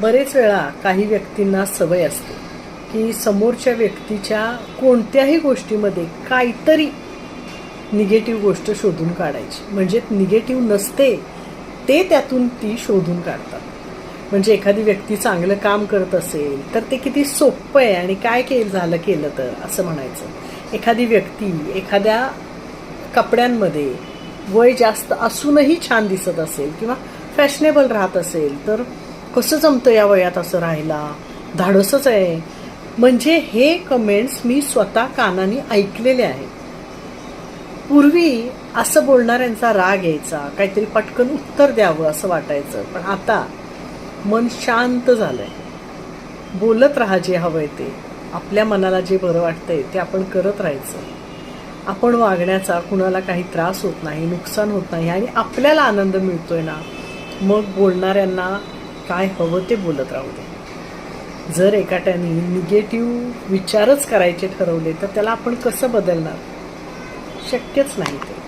बरेच वेळा काही व्यक्तींना सवय असते की समोरच्या व्यक्तीच्या कोणत्याही गोष्टीमध्ये काहीतरी निगेटिव्ह गोष्ट शोधून काढायची. म्हणजे निगेटिव्ह नसते ते त्यातून ती शोधून काढतात. म्हणजे एखादी व्यक्ती चांगलं काम करत असेल तर ते किती सोपं आहे आणि काय केलं झालं केलं तर असं म्हणायचं. एखादी व्यक्ती एखाद्या कपड्यांमध्ये वय जास्त असूनही छान दिसत असेल किंवा फॅशनेबल राहत असेल तर कसं जमतं या वयात असं राहायला? धाडसच आहे. म्हणजे हे कमेंट्स मी स्वतः कानाने ऐकलेले आहेत. पूर्वी असं बोलणाऱ्यांचा राग यायचा काहीतरी पटकन उत्तर द्यावं असं वाटायचं. पण आता मन शांत झालंय. बोलत राहा जे हवंय ते. आपल्या मनाला जे बरं वाटतंय ते आपण करत राहायचं. आपण वागण्याचा कुणाला काही त्रास होत नाही नुकसान होत नाही आणि आपल्याला आनंद मिळतोय ना? मग बोलणाऱ्यांना काय हवं ते बोलत राहू दे. जर एकाट्याने निगेटिव्ह विचारच करायचे ठरवले तर त्याला आपण कसं बदलणार? शक्यच नाही ते.